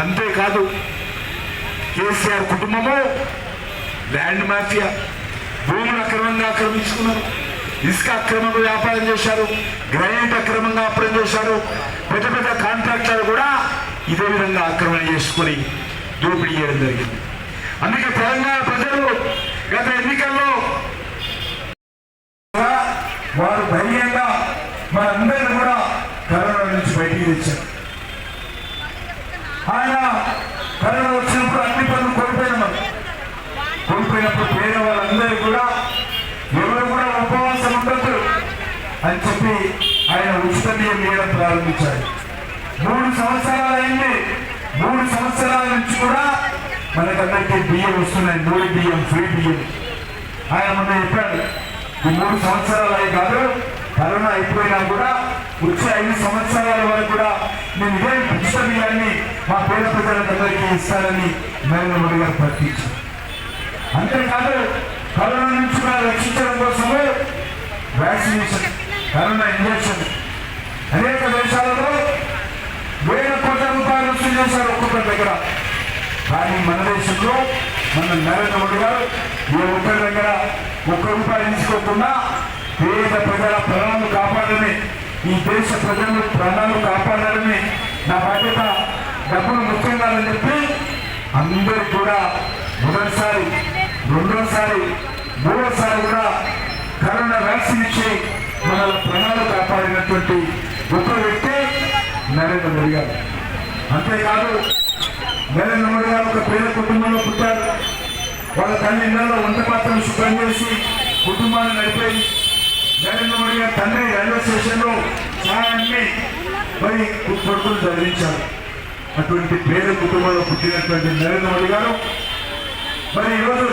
అంతేకాదు కేసీఆర్ కుటుంబము land mafia భూములు అక్రమంగా ఆక్రమించుకున్నారు ఇసుక అక్రమంగా వ్యాపారం చేశారు గ్రైనేట్ అక్రమంగా వ్యాపారం చేశారు పెద్ద పెద్ద కాంట్రాక్టర్లు కూడా ఇదే విధంగా ఆక్రమణ చేసుకొని దోపిడీ చేయడం జరిగింది. అందుకే తెలంగాణ ప్రజలు గత ఎన్నికల్లో వారు ధైర్యంగా మనందరినీ కూడా కరోనా నుంచి బయటికి తెచ్చారు. ఆయన కరోనా వచ్చినప్పుడు అన్ని పనులు కోల్పోయినాం కోల్పోయినప్పుడు పేద వాళ్ళందరూ కూడా ఎవరు కూడా ఉపవాసం ఉండద్దు అని చెప్పి ఆయన ఉచిత బియ్యం ఇవ్వడం ప్రారంభించారు. మూడు సంవత్సరాలైంది మూడు సంవత్సరాల నుంచి కూడా మనకందరికీ బియ్యం వస్తున్నాయి. మూడు బియ్యం ఫ్రీ బియ్యం. ఆయన మొన్న చెప్పాడు ఈ మూడు సంవత్సరాలు అయి కాదు కరోనా అయిపోయినా కూడా వచ్చే ఐదు సంవత్సరాల వరకు కూడా నేను ఇదే పుస్తకాన్ని మా పేద ప్రజలందరికీ ఇస్తారని నరేంద్ర మోడీ గారు ప్రకటించారు. అంతేకాదు కరోనా నుంచి కూడా రక్షించడం కోసమే వ్యాక్సినేషన్ కరోనా ఇంజక్షన్ అనేక దేశాలలో వేల కోట్ల రూపాయలు వసూలు చేశారు ఒక్కొక్కరి దగ్గర. కానీ మన దేశంలో మన నరేంద్ర మోడీ గారు ఏ ఒక్కరి దగ్గర ఒక్క రూపాయి తీసుకోకుండా పేద ప్రజల ప్రాణాలు కాపాడని ఈ దేశ ప్రజలు ప్రాణాలు కాపాడాలని నా బాధ్యత డబ్బులు ముఖ్యం చెప్పి అందరికి కూడా మొదటిసారి రెండోసారి మూడోసారి కూడా కరోనా వ్యాక్సిన్ ఇచ్చి మన ప్రాణాలు కాపాడినటువంటి గొప్ప వ్యక్తి నరేంద్ర మోడీ గారు. అంతేకాదు నరేంద్ర మోడీ గారు ఒక పేద కుటుంబంలో పుట్టారు. వాళ్ళ తల్లి ఇళ్ళలో వంట పాత్రలు శుభ్రం చేసి కుటుంబాన్ని నడిపేది నరేంద్ర మోడీ గారు తండ్రి రైల్వే స్టేషన్లో సహాయాన్ని మరి కొడుకులు చదివించారు. అటువంటి పేద కుటుంబంలో పుట్టినటువంటి నరేంద్ర మోడీ గారు. మరి ఈరోజు